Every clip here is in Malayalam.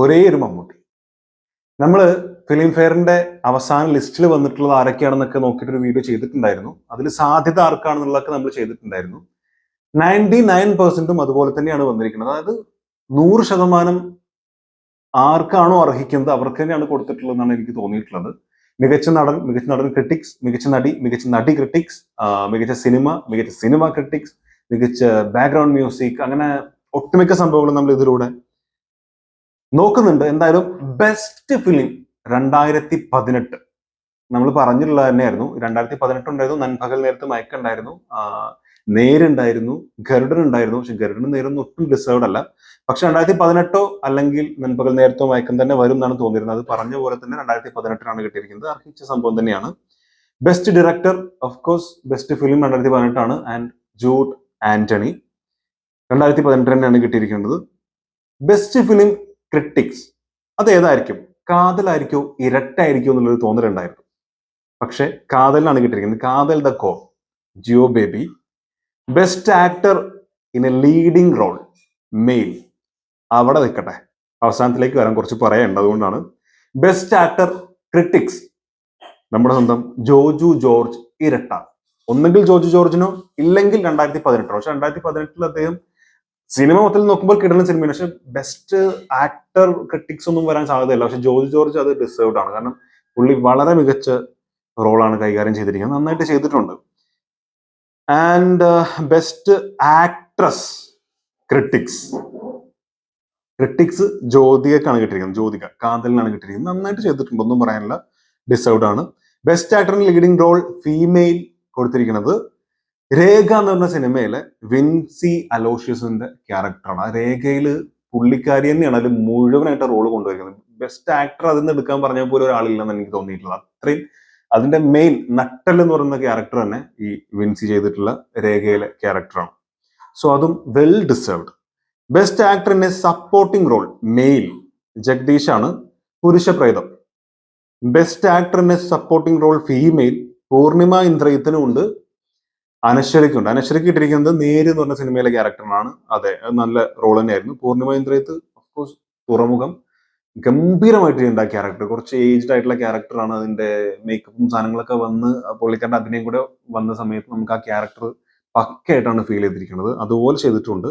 ഒരേ ഒരു മമ്മൂട്ടി. നമ്മൾ ഫിലിം ഫെയറിന്റെ അവസാന ലിസ്റ്റിൽ വന്നിട്ടുള്ളത് ആരൊക്കെയാണെന്നൊക്കെ നോക്കിയിട്ട് ഒരു വീഡിയോ ചെയ്തിട്ടുണ്ടായിരുന്നു. അതിൽ സാധ്യത ആർക്കാണെന്നുള്ളതൊക്കെ നമ്മൾ ചെയ്തിട്ടുണ്ടായിരുന്നു. നയന്റി നയൻ പെർസെന്റും അതുപോലെ തന്നെയാണ് വന്നിരിക്കുന്നത്. അതായത് നൂറ് ശതമാനം ആർക്കാണോ അർഹിക്കുന്നത് അവർക്ക് തന്നെയാണ് കൊടുത്തിട്ടുള്ളതെന്നാണ് എനിക്ക് തോന്നിയിട്ടുള്ളത്. മികച്ച നടൻ മികച്ച നടൻ ക്രിട്ടിക്സ് മികച്ച നടി മികച്ച നടി ക്രിട്ടിക്സ് മികച്ച സിനിമ മികച്ച സിനിമ ക്രിട്ടിക്സ് മികച്ച ബാക്ക്ഗ്രൗണ്ട് മ്യൂസിക് അങ്ങനെ ഒട്ടുമിക്ക സംഭവങ്ങളും നമ്മൾ ഇതിലൂടെ നോക്കുന്നുണ്ട്. എന്തായാലും ബെസ്റ്റ് ഫിലിം രണ്ടായിരത്തി പതിനെട്ട് നമ്മൾ പറഞ്ഞിട്ടുള്ളത് തന്നെയായിരുന്നു. രണ്ടായിരത്തി പതിനെട്ട് ഉണ്ടായിരുന്നു. നൻപകൽ നേരത്ത് മയക്കുണ്ടായിരുന്നു. നേരുണ്ടായിരുന്നു. ഗരുഡൻ ഉണ്ടായിരുന്നു. പക്ഷെ ഗരുഡൻ നേരൊന്നും ഒട്ടും ഡിസേർവ്ഡ് അല്ല. പക്ഷെ രണ്ടായിരത്തി പതിനെട്ടോ അല്ലെങ്കിൽ നൻപകൽ നേരത്തോ മയക്കം തന്നെ വരും എന്നാണ് തോന്നിയിരുന്നത്. അത് പറഞ്ഞ പോലെ തന്നെ രണ്ടായിരത്തി പതിനെട്ടിനാണ് കിട്ടിയിരിക്കുന്നത്. അർഹിച്ച സംഭവം തന്നെയാണ്. Best director of course best film രണ്ടായിരത്തി പതിനെട്ടാണ് ആൻഡ് ജൂഡ് ആന്റണി രണ്ടായിരത്തി പതിനെട്ട് തന്നെയാണ് കിട്ടിയിരിക്കുന്നത്. Best film critics. അത് ഏതായിരിക്കും കാതലായിരിക്കോ? ഇരട്ടായിരിക്കോ എന്നുള്ളൊരു തോന്നലുണ്ടായിരുന്നു പക്ഷെ കാതലിനാണ് കിട്ടിയിരിക്കുന്നത്. Kaathal the core Jeo Baby. Best actor in a leading role. Male. അവിടെ നിൽക്കട്ടെ. അവസാനത്തിലേക്ക് വരാൻ കുറച്ച് പറയേണ്ടത് അതുകൊണ്ടാണ്. Best actor critics. നമ്മുടെ സ്വന്തം ജോജു ജോർജ് ഇരട്ട. ഒന്നെങ്കിൽ ജോജു ജോർജിനോ ഇല്ലെങ്കിൽ രണ്ടായിരത്തി പതിനെട്ടോ പക്ഷെ രണ്ടായിരത്തി പതിനെട്ടിൽ അദ്ദേഹം സിനിമ മൊത്തത്തിൽ നോക്കുമ്പോൾ കിടന്ന സിനിമയാണ്. പക്ഷെ ബെസ്റ്റ് ആക്ടർ ക്രിട്ടിക്സ് ഒന്നും വരാൻ സാധ്യതയില്ല. പക്ഷെ ജോർജ് ജോർജ് അത് ഡിസേർവ്ഡ് ആണ്. കാരണം പുള്ളി വളരെ മികച്ച റോളാണ് കൈകാര്യം ചെയ്തിരിക്കുന്നത്. നന്നായിട്ട് ചെയ്തിട്ടുണ്ട്. And best actress critics critics ജ്യോതികക്കാണ് കിട്ടിയിരിക്കുന്നത്. ജ്യോതിക കാതലിനാണ് കിട്ടിയിരിക്കുന്നത്. നന്നായിട്ട് ചെയ്തിട്ടുണ്ട്. ഒന്നും പറയാനില്ല. ഡിസേർവ്ഡ് ആണ്. ബെസ്റ്റ് ആക്ടറിന് ലീഡിംഗ് റോൾ ഫീമെയിൽ കൊടുത്തിരിക്കുന്നത്. രേഖ എന്ന് പറഞ്ഞ സിനിമയിലെ വിൻസി അലോഷ്യസിന്റെ ക്യാരക്ടറാണ്. ആ രേഖയിൽ പുള്ളിക്കാരി തന്നെയാണ് അതിൽ മുഴുവനായിട്ട് റോൾ കൊണ്ടുവരുന്നത്. ബെസ്റ്റ് ആക്ടർ അതിൽ നിന്ന് എടുക്കാൻ പറഞ്ഞ പോലെ ഒരാളില്ലെന്ന് എനിക്ക് തോന്നിയിട്ടുള്ളത് അത്രയും അതിന്റെ മെയിൻ നട്ടൽ എന്ന് പറയുന്ന ക്യാരക്ടർ തന്നെ ഈ വിൻസി ചെയ്തിട്ടുള്ള രേഖയിലെ ക്യാരക്ടറാണ് സോ അതും വെൽ ഡിസേർവ്ഡ് ബെസ്റ്റ് ആക്ടറിന്റെ സപ്പോർട്ടിംഗ് റോൾ മെയിൽ ജഗദീഷ് ആണ്. പുരുഷപ്രേതം. ബെസ്റ്റ് ആക്ടറിന്റെ സപ്പോർട്ടിംഗ് റോൾ ഫീമെയിൽ പൂർണിമ ഇന്ദ്രയത്തിനും ഉണ്ട്. അനശ്വരയ്ക്കുണ്ട്. അനശ്വരയ്ക്ക് ഇട്ടിരിക്കുന്നത് നേര് എന്ന് പറഞ്ഞ സിനിമയിലെ ക്യാരക്ടറാണ് അതെ നല്ല റോൾ തന്നെയായിരുന്നു. പൂർണിമ ഇന്ദ്രയത്ത് ഓഫ്കോഴ്സ് തുറമുഖം. ഗംഭീരമായിട്ട് ചെയ്യുന്ന ക്യാരക്ടർ. കുറച്ച് ഏജ്ഡ് ആയിട്ടുള്ള ക്യാരക്ടറാണ് അതിന്റെ മേക്കപ്പും സാധനങ്ങളൊക്കെ വന്ന് പുള്ളിക്കാരുടെ അഭിനയം കൂടെ വന്ന സമയത്ത് നമുക്ക് ആ ക്യാരക്ടർ പക്കയായിട്ടാണ് ഫീൽ ചെയ്തിരിക്കുന്നത്. അതുപോലെ ചെയ്തിട്ടുണ്ട്.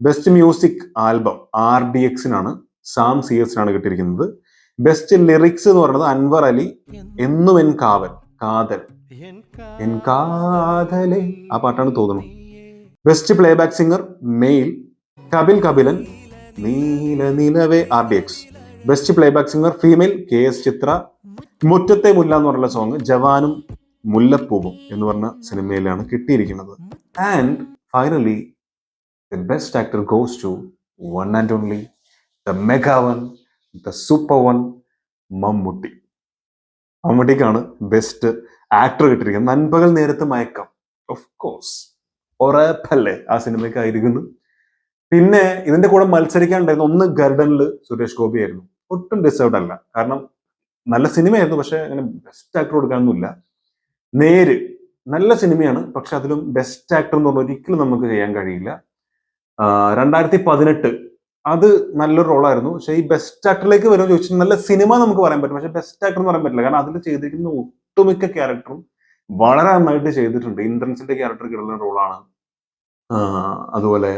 Best music album R D എക്സിനാണ് Sam C എസിനാണ് കിട്ടിയിരിക്കുന്നത്. ബെസ്റ്റ് ലിറിക്സ് എന്ന് പറയുന്നത് അൻവർ അലി എന്നും എൻ കാവൽ കാതൽ. എൻ ആ പാട്ടാണ് തോന്നുന്നു. Best playback singer male Kapil Kapilan Neela Nilave R D X best playback singer female K S Chithra Muttathe Mulla എന്ന് പറഞ്ഞ സോങ് ജവാനും മുല്ലപ്പൂവും എന്ന് പറഞ്ഞ സിനിമയിലാണ് കിട്ടിയിരിക്കുന്നത്. And finally the best actor goes to one and only the mega one the super one Mammootty. മമ്മൂട്ടിക്കാണ് best actor കിട്ടിയിരിക്കുന്നത്. നൻപകൽ നേരത്തെ മയക്കം. ഓഫ് കോഴ്സ് ഉറപ്പല്ലേ ആ സിനിമയ്ക്കായിരിക്കുന്നു. പിന്നെ ഇതിന്റെ കൂടെ മത്സരിക്കാനുണ്ടായിരുന്നു ഒന്ന് ഗർഡനിൽ സുരേഷ് ഗോപി ആയിരുന്നു. ഒട്ടും ഡിസേർവ്ഡ് അല്ല. കാരണം നല്ല സിനിമയായിരുന്നു പക്ഷെ അങ്ങനെ ബെസ്റ്റ് ആക്ടർ കൊടുക്കാനൊന്നുമില്ല. നേര് നല്ല സിനിമയാണ് പക്ഷെ അതിലും ബെസ്റ്റ് ആക്ടർ എന്ന് പറഞ്ഞാൽ ഒരിക്കലും നമുക്ക് ചെയ്യാൻ കഴിയില്ല. രണ്ടായിരത്തി പതിനെട്ട് അത് നല്ലൊരു റോളായിരുന്നു പക്ഷെ ഈ ബെസ്റ്റ് ആക്ടറിലേക്ക് വരുമെന്ന് ചോദിച്ചാൽ നല്ല സിനിമ നമുക്ക് പറയാൻ പറ്റും. പക്ഷെ ബെസ്റ്റ് ആക്ടർ എന്ന് പറയാൻ പറ്റില്ല. കാരണം അതിൽ ചെയ്തിരിക്കുന്ന ഒട്ടുമിക്ക ക്യാരക്ടറും വളരെ നന്നായിട്ട് ചെയ്തിട്ടുണ്ട്. ഇന്ദ്രൻസിന്റെ ക്യാരക്ടർ കിടന്ന റോളാണ്. അതുപോലെ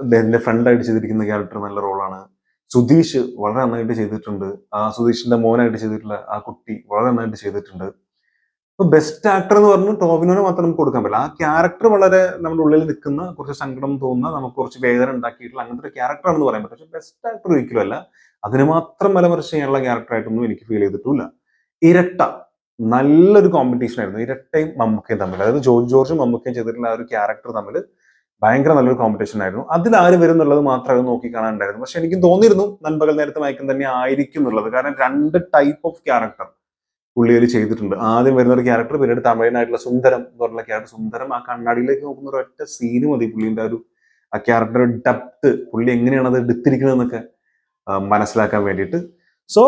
അദ്ദേഹത്തിന്റെ ഫ്രണ്ടായിട്ട് ചെയ്തിരിക്കുന്ന ക്യാരക്ടർ നല്ല റോളാണ്. സുധീഷ് വളരെ നന്നായിട്ട് ചെയ്തിട്ടുണ്ട്. ആ സുധീഷിന്റെ മോനായിട്ട് ചെയ്തിട്ടുള്ള ആ കുട്ടി വളരെ നന്നായിട്ട് ചെയ്തിട്ടുണ്ട്. അപ്പൊ ബെസ്റ്റ് ആക്ടർ എന്ന് പറഞ്ഞ് ടോവിനോനെ മാത്രം നമുക്ക് കൊടുക്കാൻ പറ്റില്ല. ആ ക്യാരക്ടർ വളരെ നമ്മുടെ ഉള്ളിൽ നിൽക്കുന്ന കുറച്ച് സങ്കടം തോന്നുന്ന നമുക്ക് കുറച്ച് വേദന ഉണ്ടാക്കിയിട്ടുള്ള അങ്ങനത്തെ ഒരു ക്യാരക്ടർ ആണെന്ന് പറയാൻ പറ്റും. പക്ഷെ ബെസ്റ്റ് ആക്ടർ ഒരിക്കലും അല്ല. അതിന് മാത്രം ബലമറിച്ച് ചെയ്യാനുള്ള ക്യാരക്ടർ ആയിട്ടൊന്നും എനിക്ക് ഫീൽ ചെയ്തിട്ടില്ല ഇരട്ട. നല്ലൊരു കോമ്പറ്റീഷൻ ആയിരുന്നു. ഇരട്ടയും മമ്മൂക്കയും തമ്മിൽ. അതായത് ജോർജ് ജോർജും മമ്മൂക്കയും ചെയ്തിട്ടുള്ള ആ ഒരു ക്യാരക്ടർ തമ്മിൽ ഭയങ്കര നല്ലൊരു കോമ്പറ്റീഷൻ ആയിരുന്നു. അതിൽ ആര് വരും എന്നുള്ളത് മാത്രമേ നോക്കി കാണാനുണ്ടായിരുന്നു പക്ഷെ എനിക്ക് തോന്നിയിരുന്നു നൻപകൽ നേരത്തെ മയക്കം തന്നെ ആയിരിക്കും എന്നുള്ളത്. കാരണം രണ്ട് ടൈപ്പ് ഓഫ് ക്യാരക്ടർ പുള്ളിയിൽ ചെയ്തിട്ടുണ്ട്. ആദ്യം വരുന്ന ഒരു ക്യാരക്ടർ പിന്നീട് തമിഴനായിട്ടുള്ള സുന്ദരം എന്ന് പറഞ്ഞ ക്യാരക്ടർ സുന്ദരം ആ കണ്ണാടിയിലേക്ക് നോക്കുന്ന ഒരു ഒറ്റ സീന് മതി പുള്ളിന്റെ ഒരു ആ ക്യാരക്ടർ ഡെപ്ത് പുള്ളി എങ്ങനെയാണ് അത് എടുത്തിരിക്കുന്നത് എന്നൊക്കെ മനസ്സിലാക്കാൻ വേണ്ടിയിട്ട്. സോ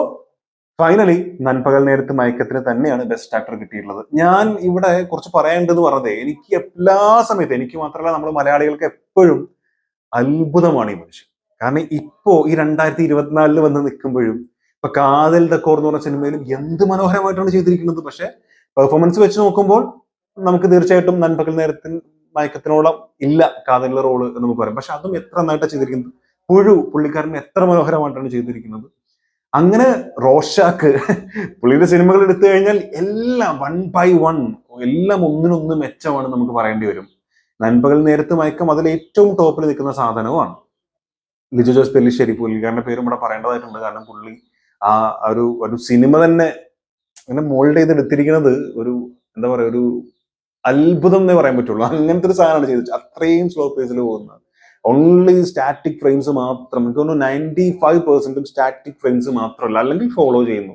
ഫൈനലി നൻപകൽ നേരത്ത് മയക്കത്തിന് തന്നെയാണ് ബെസ്റ്റ് ആക്ടർ കിട്ടിയിട്ടുള്ളത്. ഞാൻ ഇവിടെ കുറച്ച് പറയേണ്ടത് പറഞ്ഞത് എനിക്ക് എല്ലാ സമയത്തും എനിക്ക് മാത്രമല്ല നമ്മൾ മലയാളികൾക്ക് എപ്പോഴും അത്ഭുതമാണ് ഈ മനുഷ്യൻ. കാരണം ഇപ്പോ ഈ രണ്ടായിരത്തി ഇരുപത്തിനാലിൽ വന്ന് നിൽക്കുമ്പോഴും ഇപ്പൊ കാതൽ ഡെക്കോർ എന്ന് പറഞ്ഞ സിനിമയിലും എന്ത് മനോഹരമായിട്ടാണ് ചെയ്തിരിക്കുന്നത്. പക്ഷെ പെർഫോമൻസ് വെച്ച് നോക്കുമ്പോൾ നമുക്ക് തീർച്ചയായിട്ടും നൻപകൽ നേരത്തിന് മയക്കത്തിനോളം ഇല്ല കാതലിലെ റോൾ എന്ന് നമുക്ക് പറയാം. പക്ഷെ അതും എത്ര നന്നായിട്ടാണ് ചെയ്തിരിക്കുന്നത്. പുഴു പുള്ളിക്കാരൻ എത്ര മനോഹരമായിട്ടാണ് ചെയ്തിരിക്കുന്നത്. അങ്ങനെ റോഷാക്ക് പുള്ളിയുടെ സിനിമകൾ എടുത്തു കഴിഞ്ഞാൽ എല്ലാം വൺ ബൈ വൺ എല്ലാം ഒന്നിനൊന്ന് മെച്ചമാണ് നമുക്ക് പറയേണ്ടി വരും. നൻപകൽ നേരത്തെ മയക്കം അതിൽ ഏറ്റവും ടോപ്പിൽ നിൽക്കുന്ന സാധനവുമാണ്. ലിജു ജോസ് പെല്ലിശ്ശേരി പുള്ളിക്കാരന്റെ പേരും ഇവിടെ പറയേണ്ടതായിട്ടുണ്ട്. കാരണം പുള്ളി ആ ഒരു ഒരു സിനിമ തന്നെ അങ്ങനെ മോൾഡ് ചെയ്ത് എടുത്തിരിക്കുന്നത് ഒരു എന്താ പറയാ ഒരു അത്ഭുതം എന്നേ പറയാൻ പറ്റുള്ളൂ. അങ്ങനത്തെ ഒരു സാധനമാണ് ചെയ്തത് അത്രയും സ്ലോ പേസിൽ പോകുന്നത്. ഓൺലി സ്റ്റാറ്റിക് ഫ്രെയിംസ് മാത്രം. എനിക്ക് തോന്നുന്നു നയന്റി ഫൈവ് പെർസെന്റും സ്റ്റാറ്റിക് ഫ്രെയിംസ് മാത്രമല്ല അല്ലെങ്കിൽ ഫോളോ ചെയ്യുന്നു.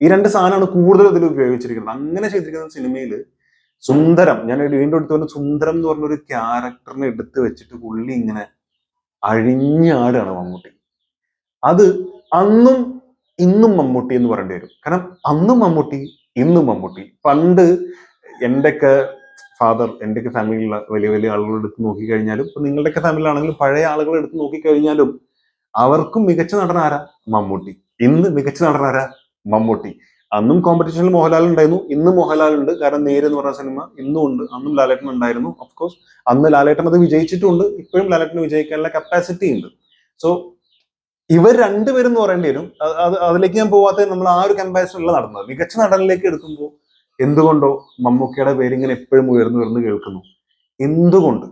ഈ രണ്ട് സാധനമാണ് കൂടുതൽ ഇതിൽ ഉപയോഗിച്ചിരിക്കുന്നത്. അങ്ങനെ ചെയ്തിരിക്കുന്ന സിനിമയിൽ സുന്ദരം ഞാൻ വീണ്ടും എടുത്തു പറഞ്ഞ സുന്ദരം എന്ന് പറഞ്ഞ ഒരു ക്യാരക്ടറിനെ എടുത്ത് വെച്ചിട്ട് പുള്ളി ഇങ്ങനെ അഴിഞ്ഞാടാണ് മമ്മൂട്ടി. അത് അന്നും ഇന്നും മമ്മൂട്ടി എന്ന് പറയേണ്ടി വരും. കാരണം അന്നും മമ്മൂട്ടി ഇന്നും മമ്മൂട്ടി. പണ്ട് എന്റെയൊക്കെ ഫാദർ എന്റെയൊക്കെ ഫാമിലിയിലുള്ള വലിയ വലിയ ആളുകൾ എടുത്ത് നോക്കിക്കഴിഞ്ഞാലും ഇപ്പൊ നിങ്ങളുടെയൊക്കെ ഫാമിലിയിലാണെങ്കിലും പഴയ ആളുകൾ എടുത്ത് നോക്കിക്കഴിഞ്ഞാലും അവർക്കും മികച്ച നടൻ ആരാ? മമ്മൂട്ടി. ഇന്ന് മികച്ച നടൻ ആരാ? മമ്മൂട്ടി. അന്നും കോമ്പറ്റീഷനിൽ മോഹൻലാൽ ഉണ്ടായിരുന്നു ഇന്നും മോഹൻലാൽ ഉണ്ട്. കാരണം നേര് എന്ന് പറഞ്ഞ സിനിമ ഇന്നും ഉണ്ട്. അന്നും ലാലേട്ടൻ ഉണ്ടായിരുന്നു ഓഫ് കോഴ്സ് അന്ന് ലാലേട്ടൻ അത് വിജയിച്ചിട്ടുണ്ട്. ഇപ്പോഴും ലാലേട്ടന് വിജയിക്കാനുള്ള കപ്പാസിറ്റി ഉണ്ട്. സോ ഇവർ രണ്ടുപേരും എന്ന് പറയേണ്ടി വരും. അത് അത് അതിലേക്ക് ഞാൻ പോവാത്ത നമ്മൾ ആ ഒരു കമ്പാരിസൺ ഉള്ള നടന്നത് മികച്ച നടനിലേക്ക് എടുക്കുമ്പോൾ എന്തുകൊണ്ടോ മമ്മൂക്കയുടെ പേര് ഇങ്ങനെ എപ്പോഴും ഉയർന്നു ഉയർന്നു കേൾക്കുന്നു. എന്തുകൊണ്ട്?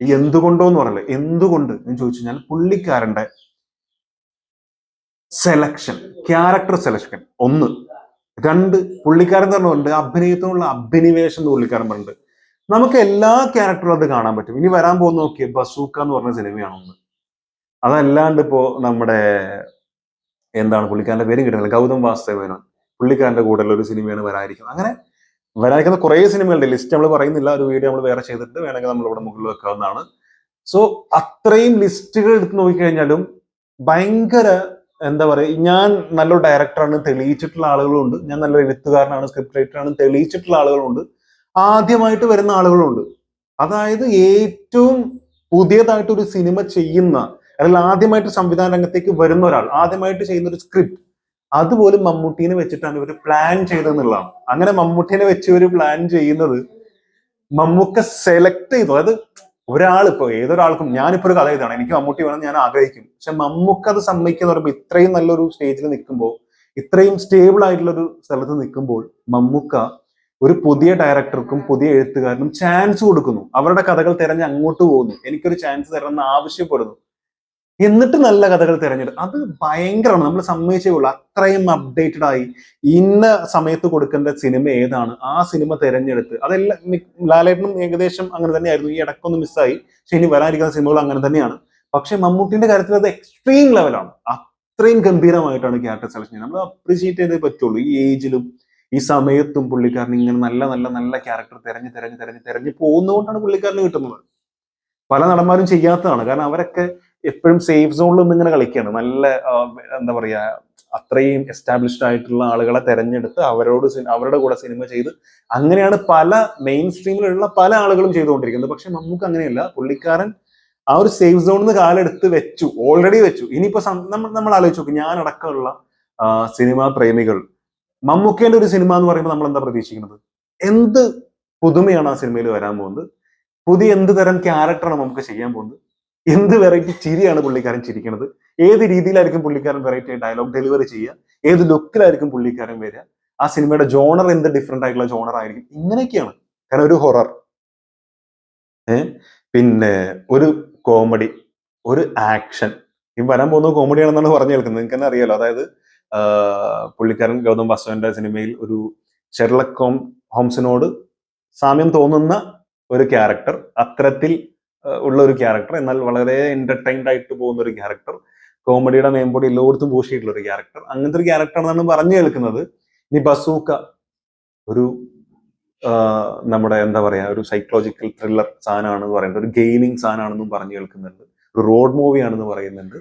ഈ എന്തുകൊണ്ടോ എന്ന് പറയല്ലേ എന്തുകൊണ്ട്? എന്ന് ചോദിച്ചു കഴിഞ്ഞാൽ പുള്ളിക്കാരന്റെ സെലക്ഷൻ ക്യാരക്ടർ സെലക്ഷൻ ഒന്ന് രണ്ട് പുള്ളിക്കാരൻ പറഞ്ഞുണ്ട് അഭിനയത്തിനുള്ള അഭിനിവേശം എന്ന് പുള്ളിക്കാരൻ പറഞ്ഞിട്ടുണ്ട്. നമുക്ക് എല്ലാ ക്യാരക്ടറും അത് കാണാൻ പറ്റും. ഇനി വരാൻ പോകുന്ന നോക്കിയ ബസൂക്ക എന്ന് പറഞ്ഞ സിനിമയാണ് ഒന്ന്. അതല്ലാണ്ട് ഇപ്പോ നമ്മുടെ എന്താണ് പുള്ളിക്കാരന്റെ പേര് കിട്ടുന്നില്ല. ഗൗതം വാസുദേവനൻ പുള്ളിക്കാരന്റെ കൂടെയുള്ള ഒരു സിനിമയാണ് വരാനിരിക്കുന്നത് അങ്ങനെ വരാതിരിക്കുന്ന കുറേ സിനിമകളുണ്ട്. ലിസ്റ്റ് നമ്മൾ പറയുന്നില്ല. ഒരു വീഡിയോ നമ്മൾ വേറെ ചെയ്തിട്ട് വേണമെങ്കിൽ നമ്മൾ ഇവിടെ മുകളിൽ വെക്കാവുന്നതാണ്. സോ അത്രയും ലിസ്റ്റുകൾ എടുത്ത് നോക്കിക്കഴിഞ്ഞാലും ഭയങ്കര എന്താ പറയുക ഞാൻ നല്ലൊരു ഡയറക്ടറാണ് തെളിയിച്ചിട്ടുള്ള ആളുകളുണ്ട്. ഞാൻ നല്ലൊരു എഴുത്തുകാരനാണ് സ്ക്രിപ്റ്റ് റൈറ്ററാണ് തെളിയിച്ചിട്ടുള്ള ആളുകളുണ്ട്. ആദ്യമായിട്ട് വരുന്ന ആളുകളുണ്ട്. അതായത് ഏറ്റവും പുതിയതായിട്ട് ഒരു സിനിമ ചെയ്യുന്ന അല്ലെങ്കിൽ ആദ്യമായിട്ട് സംവിധാന രംഗത്തേക്ക് വരുന്ന ഒരാൾ ആദ്യമായിട്ട് ചെയ്യുന്ന ഒരു സ്ക്രിപ്റ്റ് അതുപോലും മമ്മൂട്ടീനെ വെച്ചിട്ടാണ് ഇവർ പ്ലാൻ ചെയ്തതെന്നുള്ളതാണ്. അങ്ങനെ മമ്മൂട്ടീനെ വെച്ച് ഇവർ പ്ലാൻ ചെയ്യുന്നത് മമ്മൂക്ക സെലക്ട് ചെയ്തു. അതായത് ഒരാൾ ഇപ്പൊ ഏതൊരാൾക്കും ഞാനിപ്പോ ഒരു കഥ ഇതാണ് എനിക്ക് മമ്മൂട്ടി വേണം ഞാൻ ആഗ്രഹിക്കും. പക്ഷെ മമ്മൂക്ക അത് സമ്മതിക്കുന്ന പറയുമ്പോൾ ഇത്രയും നല്ലൊരു സ്റ്റേജിൽ നിൽക്കുമ്പോൾ ഇത്രയും സ്റ്റേബിൾ ആയിട്ടുള്ള ഒരു സ്ഥലത്ത് നിൽക്കുമ്പോൾ മമ്മൂക്ക ഒരു പുതിയ ഡയറക്ടർക്കും പുതിയ എഴുത്തുകാരനും ചാൻസ് കൊടുക്കുന്നു. അവരുടെ കഥകൾ തിരഞ്ഞ് അങ്ങോട്ട് പോകുന്നു. എനിക്കൊരു ചാൻസ് തരണം എന്ന് ആവശ്യപ്പെടുന്നു. എന്നിട്ട് നല്ല കഥകൾ തിരഞ്ഞെടുക്കും അത് ഭയങ്കരമാണ്. നമ്മൾ സമ്മതിച്ചേ ഉള്ളൂ. അത്രയും അപ്ഡേറ്റഡ് ആയി. ഇന്ന സമയത്ത് കൊടുക്കേണ്ട സിനിമ ഏതാണ്? ആ സിനിമ തിരഞ്ഞെടുത്ത്. അതെല്ലാം ലാലേട്ടനും ഏകദേശം അങ്ങനെ തന്നെയായിരുന്നു. ഈ ഇടക്കൊന്ന് മിസ്സായി പക്ഷെ ഇനി വരാനിരിക്കുന്ന സിനിമകൾ അങ്ങനെ തന്നെയാണ്. പക്ഷെ മമ്മൂട്ടിന്റെ കാര്യത്തിൽ അത് എക്സ്ട്രീം ലെവലാണ് അത്രയും ഗംഭീരമായിട്ടാണ് ക്യാരക്ടർ സെലക്ഷൻ നമ്മൾ അപ്രീഷിയേറ്റ് ചെയ്തേ പറ്റുള്ളൂ. ഈ ഏജിലും ഈ സമയത്തും പുള്ളിക്കാരൻ ഇങ്ങനെ നല്ല നല്ല നല്ല ക്യാരക്ടർ തിരഞ്ഞ് തിരഞ്ഞ് തിരഞ്ഞ് തിരഞ്ഞ് പോകുന്നതുകൊണ്ടാണ് പുള്ളിക്കാരന് കിട്ടുന്നത്. പല നടന്മാരും ചെയ്യാത്തതാണ്. കാരണം അവരൊക്കെ എപ്പോഴും സേഫ് സോണിൽ നിന്ന് ഇങ്ങനെ കളിക്കുകയാണ് നല്ല എന്താ പറയാ അത്രയും എസ്റ്റാബ്ലിഷ്ഡ് ആയിട്ടുള്ള ആളുകളെ തെരഞ്ഞെടുത്ത് അവരോട് അവരുടെ കൂടെ സിനിമ ചെയ്ത് അങ്ങനെയാണ് പല മെയിൻ സ്ട്രീമിലുള്ള പല ആളുകളും ചെയ്തുകൊണ്ടിരിക്കുന്നത്. പക്ഷെ നമുക്ക് അങ്ങനെയല്ല. പുള്ളിക്കാരൻ ആ ഒരു സേഫ് സോണിൽ നിന്ന് കാലെടുത്ത് വെച്ചു. ഓൾറെഡി വെച്ചു. ഇനിയിപ്പോ നമ്മൾ നമ്മൾ ആലോചിച്ച് നോക്കും. ഞാൻ അടക്കമുള്ള സിനിമാ പ്രേമികൾ. മമ്മൂക്കേന്റെ ഒരു സിനിമ എന്ന് പറയുമ്പോൾ നമ്മൾ എന്താ പ്രതീക്ഷിക്കുന്നത്? എന്ത് പുതുമയാണ് ആ സിനിമയിൽ വരാൻ പോകുന്നത്? പുതിയ എന്ത് തരം ക്യാരക്ടറാണ് നമുക്ക് ചെയ്യാൻ പോകുന്നത്? എന്ത് വെറൈറ്റി ചിരിയാണ് പുള്ളിക്കാരൻ ചിരിക്കുന്നത് ഏത് രീതിയിലായിരിക്കും പുള്ളിക്കാരൻ വെറൈറ്റി ഡയലോഗ് ഡെലിവറി ചെയ്യുക? ഏത് ലുക്കിലായിരിക്കും പുള്ളിക്കാരൻ വരിക? ആ സിനിമയുടെ ജോണർ എന്ത് ഡിഫറെന്റ് ആയിട്ടുള്ള ജോണർ ആയിരിക്കും? ഇങ്ങനെയൊക്കെയാണ്. കാരണം ഒരു ഹൊറർ പിന്നെ ഒരു കോമഡി ഒരു ആക്ഷൻ ഈ വരാൻ പോകുന്ന കോമഡി ആണെന്നാണ് പറഞ്ഞു കേൾക്കുന്നത്. നിങ്ങൾക്ക് തന്നെ അറിയാലോ. അതായത് പുള്ളിക്കാരൻ ഗൗതം വാസുവിന്റെ സിനിമയിൽ ഒരു ഷെർലക് ഹോം ഹോംസിനോട് സാമ്യം തോന്നുന്ന ഒരു ക്യാരക്ടർ അത്തരത്തിൽ ഉള്ള ഒരു ക്യാരക്ടർ എന്നാൽ വളരെ എന്റർടൈൻഡ് ആയിട്ട് പോകുന്ന ഒരു ക്യാരക്ടർ കോമഡിയുടെ മേമ്പോടി എല്ലായിടത്തും പൂശിയിട്ടുള്ള ഒരു ക്യാരക്ടർ അങ്ങനത്തെ ഒരു ക്യാരക്ടർ എന്നാണ് പറഞ്ഞു കേൾക്കുന്നത്. ഇനി ബസൂക്ക ഒരു നമ്മുടെ എന്താ പറയാ ഒരു സൈക്കോളജിക്കൽ ത്രില്ലർ സാധനമാണെന്ന് പറയുന്നത്. ഒരു ഗെയിമിംഗ് സാധനമാണെന്നും പറഞ്ഞു കേൾക്കുന്നുണ്ട്. ഒരു റോഡ് മൂവിയാണെന്ന് പറയുന്നുണ്ട്.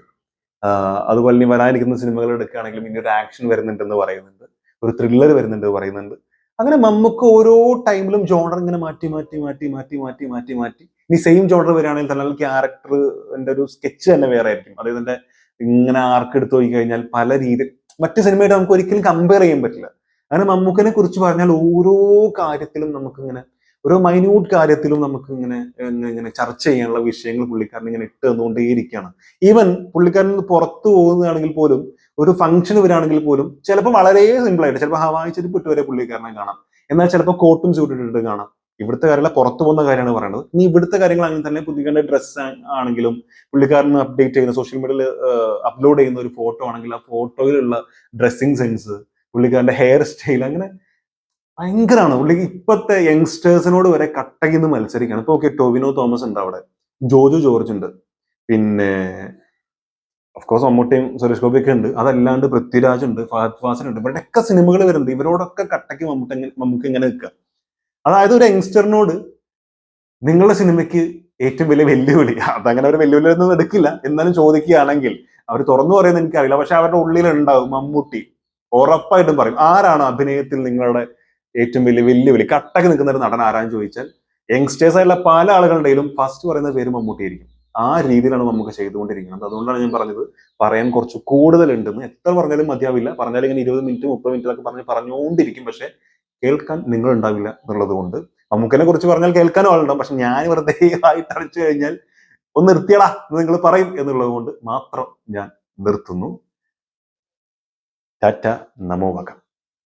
അതുപോലെ ഇനി വരാനിരിക്കുന്ന സിനിമകൾ എടുക്കുകയാണെങ്കിലും ഇനി ഒരു ആക്ഷൻ വരുന്നുണ്ടെന്ന് പറയുന്നുണ്ട്. ഒരു ത്രില്ലർ വരുന്നുണ്ട് പറയുന്നുണ്ട്. അങ്ങനെ നമുക്ക് ഓരോ ടൈമിലും ജോണർ ഇങ്ങനെ മാറ്റി മാറ്റി മാറ്റി മാറ്റി മാറ്റി മാറ്റി മാറ്റി ഇനി സെയിം ജോണർ വരികയാണെങ്കിൽ തന്നെ ക്യാരക്ടറിന്റെ ഒരു സ്കെച്ച് തന്നെ വേറെ ആയിരിക്കും. അതായത് എന്റെ ഇങ്ങനെ ആർക്ക് എടുത്തു നോക്കി കഴിഞ്ഞാൽ പല രീതി മറ്റു സിനിമയായിട്ട് നമുക്ക് ഒരിക്കലും കമ്പയർ ചെയ്യാൻ പറ്റില്ല. അങ്ങനെ മമ്മൂക്കനെ കുറിച്ച് പറഞ്ഞാൽ ഓരോ കാര്യത്തിലും നമുക്ക് ഇങ്ങനെ ഓരോ മൈന്യൂട്ട് കാര്യത്തിലും നമുക്ക് ഇങ്ങനെ ഇങ്ങനെ ചർച്ച ചെയ്യാനുള്ള വിഷയങ്ങൾ പുള്ളിക്കാരൻ ഇങ്ങനെ ഇട്ട് തന്നുകൊണ്ടേയിരിക്കുകയാണ്. ഈവൻ പുള്ളിക്കാരൻ പുറത്തു പോകുന്നതാണെങ്കിൽ പോലും ഒരു ഫംഗ്ഷൻ വരികയാണെങ്കിൽ പോലും ചിലപ്പോൾ വളരെ സിമ്പിൾ ആയിട്ട് ചിലപ്പോൾ ഹവായി ചെരുപ്പ് ഇട്ട് വരെ പുള്ളിക്കാരനെ കാണാം. എന്നാൽ ചിലപ്പോൾ കോട്ടും സ്യൂട്ട് ഇട്ടിട്ട് കാണാം. ഇവിടുത്തെ കാര്യമല്ല പുറത്തു പോകുന്ന കാര്യമാണ് പറയുന്നത് ഇനി ഇവിടുത്തെ കാര്യങ്ങൾ അങ്ങനെ തന്നെ പുതിയ ഡ്രസ്സ് ആണെങ്കിലും പുള്ളിക്കാരൻ അപ്ഡേറ്റ് ചെയ്യുന്ന സോഷ്യൽ മീഡിയയിൽ അപ്ലോഡ് ചെയ്യുന്ന ഒരു ഫോട്ടോ ആണെങ്കിൽ ആ ഫോട്ടോയിലുള്ള ഡ്രസ്സിങ് സെൻസ് പുള്ളിക്കാരന്റെ ഹെയർ സ്റ്റൈൽ അങ്ങനെ ഭയങ്കരമാണ് പുള്ളിക്ക് ഇപ്പോഴത്തെ യങ്സ്റ്റേഴ്സിനോട് വരെ കട്ടകിന്ന് മത്സരിക്കുകയാണ് ഇപ്പൊ ഓക്കെ ടോവിനോ തോമസ് ഉണ്ട് അവിടെ. ജോജു ജോർജ് ഉണ്ട്. പിന്നെ ഓഫ്കോഴ്സ് മമ്മൂട്ടിയും സുരേഷ് ഗോപിയൊക്കെ ഉണ്ട്. അതല്ലാണ്ട് പൃഥ്വിരാജ് ഉണ്ട് ഫഹദ് ഫാസിൽ ഉണ്ട്. ഇവരുടെയൊക്കെ സിനിമകൾ വരുന്നുണ്ട്. ഇവരോടൊക്കെ കട്ടയ്ക്ക് മമ്മൂട്ടി മമ്മൂക്ക് ഇങ്ങനെ നിൽക്കുക. അതായത് ഒരു യങ്സ്റ്ററിനോട് നിങ്ങളുടെ സിനിമയ്ക്ക് ഏറ്റവും വലിയ വെല്ലുവിളി. അതങ്ങനെ ഒരു വെല്ലുവിളി ഒന്നും എടുക്കില്ല. എന്നാലും ചോദിക്കുകയാണെങ്കിൽ അവർ തുറന്നു പറയുന്നത് എനിക്കറിയില്ല. പക്ഷെ അവരുടെ ഉള്ളിലുണ്ടാവും മമ്മൂട്ടി. ഉറപ്പായിട്ടും പറയും ആരാണ് അഭിനയത്തിൽ നിങ്ങളുടെ ഏറ്റവും വലിയ വെല്ലുവിളി? കട്ടക്ക് നിൽക്കുന്ന ഒരു നടൻ ആരാന്ന് ചോദിച്ചാൽ യങ്സ്റ്റേഴ്സ് ആയിട്ടുള്ള പല ആളുകളുടെയിലും ഫസ്റ്റ് പറയുന്ന പേര് മമ്മൂട്ടി ആയിരിക്കും. ആ രീതിയിലാണ് നമുക്ക് ചെയ്തുകൊണ്ടിരിക്കുന്നത്. അതുകൊണ്ടാണ് ഞാൻ പറഞ്ഞത് പറയാൻ കുറച്ച് കൂടുതലുണ്ടെന്ന്. എത്ര പറഞ്ഞാലും മതിയാവില്ല. പറഞ്ഞാലും ഇങ്ങനെ ഇരുപത് മിനിറ്റ് മുപ്പത് മിനിറ്റ് ഒക്കെ പറഞ്ഞ് പറഞ്ഞുകൊണ്ടിരിക്കും. പക്ഷെ കേൾക്കാൻ നിങ്ങൾ ഉണ്ടാവില്ല എന്നുള്ളത് കൊണ്ട്. നമുക്കിനെ കുറിച്ച് പറഞ്ഞാൽ കേൾക്കാനും ആളുണ്ടാവും. പക്ഷെ ഞാൻ വെറുതെ ആയിട്ട് അടിച്ചു കഴിഞ്ഞാൽ ഒന്ന് നിർത്തിയടാ എന്ന് നിങ്ങൾ പറയും എന്നുള്ളത് കൊണ്ട് മാത്രം ഞാൻ നിർത്തുന്നു. ടാറ്റ നമോ വകം.